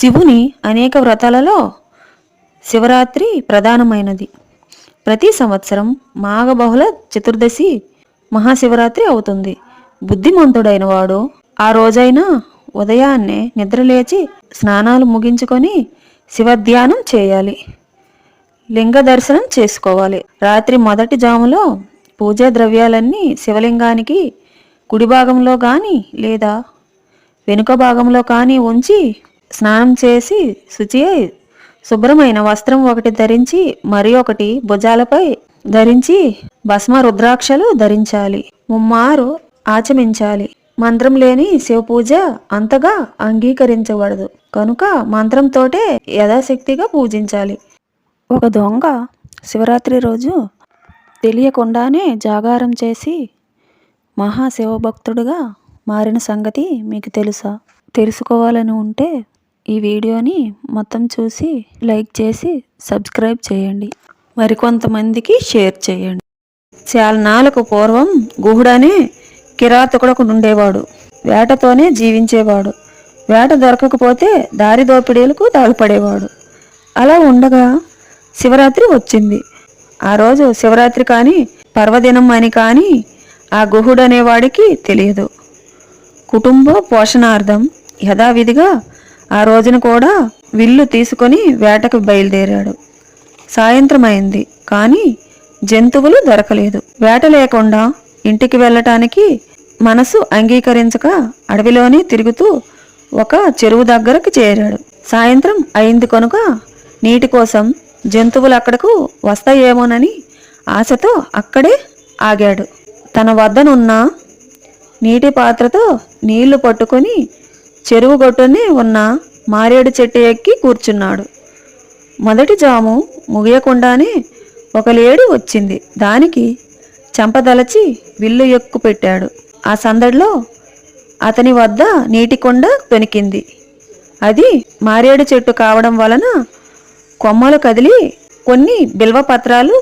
శివుని అనేక వ్రతాలలో శివరాత్రి ప్రధానమైనది. ప్రతి సంవత్సరం మాఘబహుళ చతుర్దశి మహాశివరాత్రి అవుతుంది. బుద్ధిమంతుడైన వాడు ఆ రోజైనా ఉదయాన్నే నిద్రలేచి స్నానాలు ముగించుకొని శివధ్యానం చేయాలి. లింగ దర్శనం చేసుకోవాలి. రాత్రి మొదటి జాములో పూజా ద్రవ్యాలన్నీ శివలింగానికి కుడి భాగంలో కానీ లేదా వెనుక భాగంలో కానీ ఉంచి స్నానం చేసి శుచి అయి శుభ్రమైన వస్త్రం ఒకటి ధరించి మరి ఒకటి భుజాలపై ధరించి భస్మ రుద్రాక్షలు ధరించాలి. ముమ్మారు ఆచమించాలి. మంత్రం లేని శివపూజ అంతగా అంగీకరించబడదు. కనుక మంత్రంతోటే యథాశక్తిగా పూజించాలి. ఒక దొంగ శివరాత్రి రోజు తెలియకుండానే జాగారం చేసి మహాశివభక్తుడుగా మారిన సంగతి మీకు తెలుసా? తెలుసుకోవాలని ఉంటే ఈ వీడియోని మొత్తం చూసి లైక్ చేసి సబ్స్క్రైబ్ చేయండి. మరికొంతమందికి షేర్ చేయండి. చాలా నాలుగు పూర్వం గుహుడనే కిరాతకుడకు ఉండేవాడు వేటతోనే జీవించేవాడు. వేట దొరకకపోతే దారి దోపిడీలకు తాగుపడేవాడు. అలా ఉండగా శివరాత్రి వచ్చింది. ఆ రోజు శివరాత్రి కానీ పర్వదినం అని కానీ ఆ గుహుడనేవాడికి తెలియదు. కుటుంబ పోషణార్థం యథావిధిగా ఆ రోజున కూడా విల్లు తీసుకొని వేటకు బయలుదేరాడు. సాయంత్రం అయింది కానీ జంతువులు దొరకలేదు. వేట లేకుండా ఇంటికి వెళ్ళటానికి మనసు అంగీకరించక అడవిలోనే తిరుగుతూ ఒక చెరువు దగ్గరకు చేరాడు. సాయంత్రం అయింది కనుక నీటి కోసం జంతువులు అక్కడకు వస్తాయేమోనని ఆశతో అక్కడే ఆగాడు. తన వద్దనున్న నీటి పాత్రతో నీళ్ళు పట్టుకొని చెరువు గొట్టుని ఉన్న మారేడు చెట్టు ఎక్కి కూర్చున్నాడు. మొదటి జాము ముగియకుండానే ఒక లేడి వచ్చింది. దానికి చంపదలచి విల్లు ఎక్కు పెట్టాడు. ఆ సందడిలో అతని వద్ద నీటి కొండ తొనికింది అది మారేడు చెట్టు కావడం వలన కొమ్మలు కదిలి కొన్ని బిల్వపత్రాలు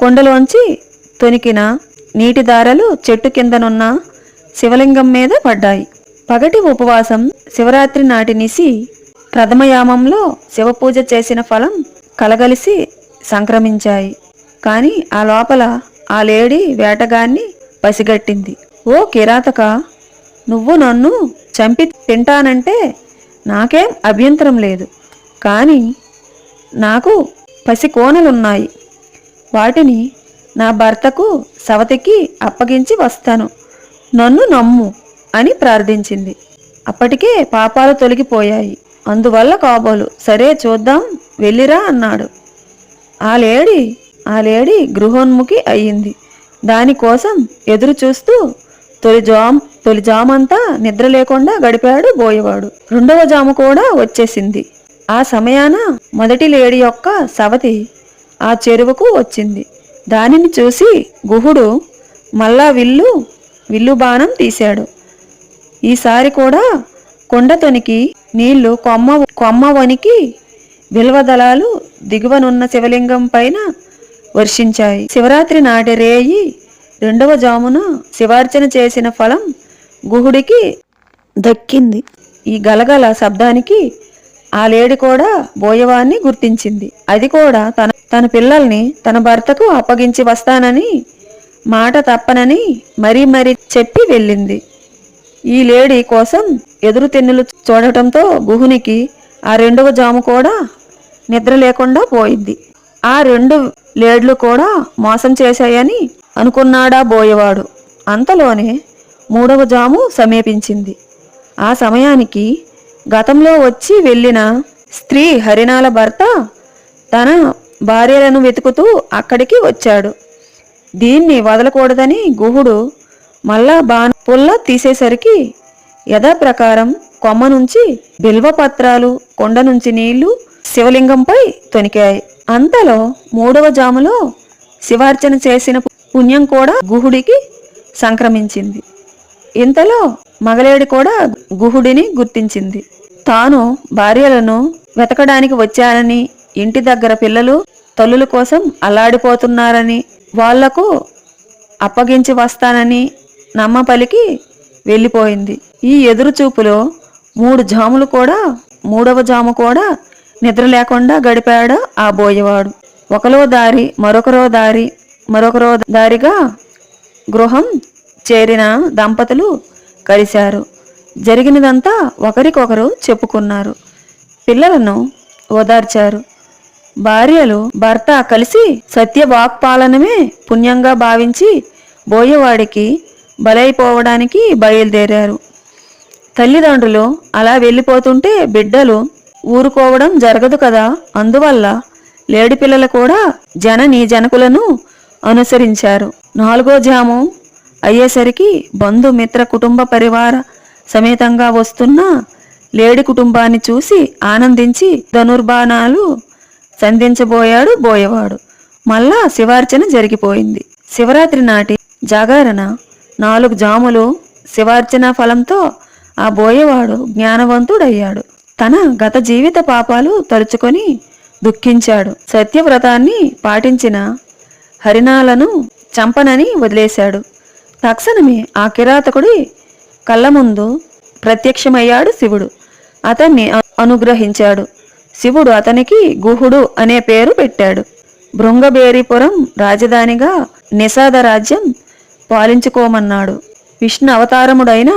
కొండలోంచి తొనికిన నీటి దారలు చెట్టు కిందనున్న శివలింగం మీద పడ్డాయి. పగటి ఉపవాసం శివరాత్రి నాటి నిసి ప్రథమయామంలో శివపూజ చేసిన ఫలం కలగలిసి సంక్రమించాయి. కానీ ఆ లోపల ఆ లేడీ వేటగాన్ని పసిగట్టింది. ఓ కిరాతక నువ్వు నన్ను చంపి తింటానంటే నాకేం అభ్యంతరం లేదు. కానీ నాకు పసి కోనలున్నాయి వాటిని నా భర్తకు సవతికి అప్పగించి వస్తాను. నన్ను నమ్ము. అని ప్రార్థించింది. అప్పటికే పాపాలు తొలగిపోయాయి. అందువల్ల కాబోలు సరే చూద్దాం వెళ్ళిరా అన్నాడు. ఆ లేడీ ఆ లేడీ గృహోన్ముఖి అయ్యింది. దానికోసం ఎదురు చూస్తూ తొలి జామ్ తొలి జామంతా నిద్ర లేకుండా గడిపాడు బోయేవాడు. రెండవ జాము కూడా వచ్చేసింది. ఆ సమయాన మొదటి లేడీ యొక్క సవతి ఆ చెరువుకు వచ్చింది. దానిని చూసి గుహుడు మళ్ళా విల్లు విల్లు బాణం తీశాడు. ఈసారి కూడా కొండతొనికి నీళ్ళు కొమ్మ కొమ్మ వనికి బిల్వదళాలు దిగువనున్న శివలింగం పైన వర్షించాయి. శివరాత్రి నాటి రేయి రెండవ జామున శివార్చన చేసిన ఫలం గుహుడికి దక్కింది. ఈ గలగల శబ్దానికి ఆ లేడి కూడా బోయవాన్ని గుర్తించింది. అది కూడా తన తన పిల్లల్ని తన భర్తకు అప్పగించి వస్తానని మాట తప్పనని మరీ మరీ చెప్పి వెళ్ళింది. ఈ లేడీ కోసం ఎదురు తెన్నులు చూడటంతో గుహునికి ఆ రెండవ జాము కూడా నిద్ర లేకుండా పోయింది ఆ రెండు లేడ్లు కూడా మోసం చేశాయని అనుకున్నాడా బోయేవాడు. అంతలోనే మూడవ జాము సమీపించింది. ఆ సమయానికి గతంలో వచ్చి వెళ్ళిన స్త్రీ హరినాల భర్త తన భార్యలను వెతుకుతూ అక్కడికి వచ్చాడు. దీన్ని వదలకూడదని గుహుడు మళ్ళా బాణ పుల్ల తీసేసరికి యథాప్రకారం కొమ్మ నుంచి బిల్వపత్రాలు కొండ నుంచి నీళ్ళు శివలింగంపై తొనికాయి. అంతలో మూడవ జాములో శివార్చన చేసిన పుణ్యం కూడా గుహుడికి సంక్రమించింది. ఇంతలో మగలేడి కూడా గుహుడిని గుర్తించింది. తాను భార్యలను వెతకడానికి వచ్చానని ఇంటి దగ్గర పిల్లలు తల్లుల కోసం అల్లాడిపోతున్నారని వాళ్ళకు అప్పగించి వస్తానని నమ్మ పలికి వెళ్ళిపోయింది. ఈ ఎదురుచూపులో మూడు జాములు కూడా మూడవ జాము కూడా నిద్ర లేకుండా గడిపాడు ఆ బోయవాడు. ఒకలో దారి మరొకరో దారి మరొకరో దారిగా గృహం చేరిన దంపతులు కలిశారు. జరిగినదంతా ఒకరికొకరు చెప్పుకున్నారు. పిల్లలను ఓదార్చారు. భార్యలు భర్త కలిసి సత్య వాక్పాలనమే పుణ్యంగా భావించి బోయవాడికి బలైపోవడానికి బయలుదేరారు. తల్లిదండ్రులు అలా వెళ్ళిపోతుంటే బిడ్డలు ఊరుకోవడం జరగదు కదా అందువల్ల లేడి పిల్లలు కూడా జనని జనకులను అనుసరించారు. నాలుగో జాము అయ్యేసరికి బంధుమిత్ర కుటుంబ పరివార సమేతంగా వస్తున్న లేడి కుటుంబాన్ని చూసి ఆనందించి ధనుర్బాణాలు సంధించబోయాడు బోయవాడు. మళ్ళా శివార్చన జరిగిపోయింది. శివరాత్రి నాటి జాగరణ నాలుగు జాములు శివార్చన ఫలంతో ఆ బోయవాడు జ్ఞానవంతుడయ్యాడు. తన గత జీవిత పాపాలు తలుచుకొని దుఃఖించాడు. సత్యవ్రతాన్ని పాటించిన హరిణాలను చంపనని వదిలేశాడు. తక్షణమే ఆ కిరాతకుడి కళ్ళ ముందు ప్రత్యక్షమయ్యాడు శివుడు. అతన్ని అనుగ్రహించాడు. శివుడు అతనికి గుహుడు అనే పేరు పెట్టాడు. భృంగబేరిపురం రాజధానిగా నిషాద రాజ్యం పాలించుకోమన్నాడు. విష్ణు అవతారముడైన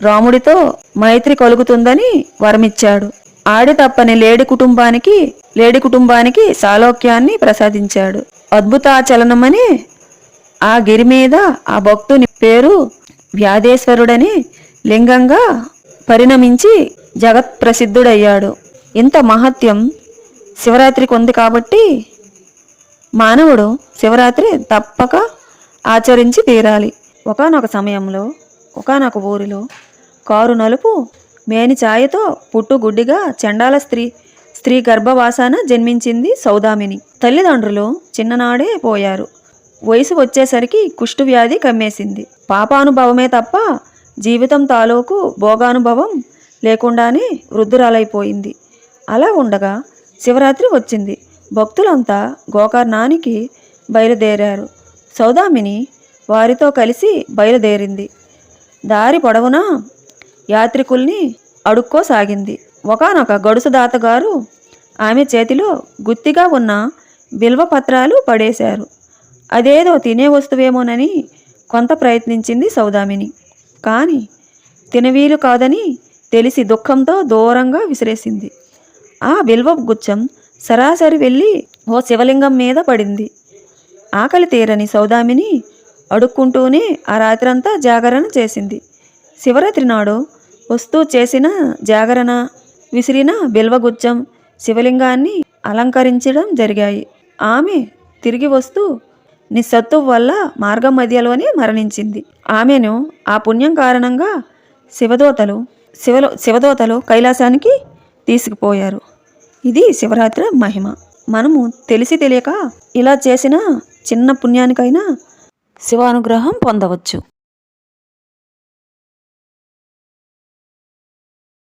రాముడితో మైత్రి కలుగుతుందని వరమిచ్చాడు. ఆడి తప్పని లేడి కుటుంబానికి లేడి కుటుంబానికి సాలోక్యాన్ని ప్రసాదించాడు. అద్భుతాచలనమని ఆ గిరి మీద ఆ భక్తుని పేరు వ్యాధేశ్వరుడని లింగంగా పరిణమించి జగత్ ప్రసిద్ధుడయ్యాడు ఇంత మహత్యం శివరాత్రికి ఉంది కాబట్టి మానవుడు శివరాత్రి తప్పక ఆచరించి తీరాలి. ఒకానొక సమయంలో ఒకానొక ఊరిలో కారు నలుపు మేని ఛాయతో పుట్టుగుడ్డిగా చెండాల స్త్రీ స్త్రీ గర్భవాసాన జన్మించింది సౌదామిని. తల్లిదండ్రులు చిన్ననాడే పోయారు. వయసు వచ్చేసరికి కుష్టు వ్యాధి కమ్మేసింది. పాపానుభవమే తప్ప జీవితం తాలూకు భోగానుభవం లేకుండానే వృద్ధురాలైపోయింది. అలా ఉండగా శివరాత్రి వచ్చింది. భక్తులంతా గోకర్ణానికి బయలుదేరారు. సౌదామిని వారితో కలిసి బయలుదేరింది. దారి పొడవునా యాత్రికుల్ని అడుక్కోసాగింది. ఒకానొక గడుసుదాతగారు ఆమె చేతిలో గుత్తిగా ఉన్న బిల్వ పత్రాలు పడేశారు. అదేదో తినే వస్తువేమోనని కొంత ప్రయత్నించింది సౌదామిని. కానీ తినవీలు కాదని తెలిసి దుఃఖంతో దూరంగా విసిరేసింది. ఆ బిల్వ గుచ్చం సరాసరి వెళ్ళి ఓ శివలింగం మీద పడింది. ఆకలి తీరని సౌదామిని అడుక్కుంటూనే ఆ రాత్రంతా జాగరణ చేసింది. శివరాత్రి నాడు వస్తూ చేసిన జాగరణ విసిరిన బిల్వగుచ్చం శివలింగాన్ని అలంకరించడం జరిగాయి. ఆమె తిరిగి వస్తూ నిస్సత్తు వల్ల మార్గం మధ్యలోనే మరణించింది. ఆమెను ఆ పుణ్యం కారణంగా శివదోతలు శివలో శివదోతలు కైలాసానికి తీసుకుపోయారు. ఇది శివరాత్రి మహిమ. మనము తెలిసి తెలియక ఇలా చేసిన చిన్న పుణ్యానికైనా శివానుగ్రహం పొందవచ్చు.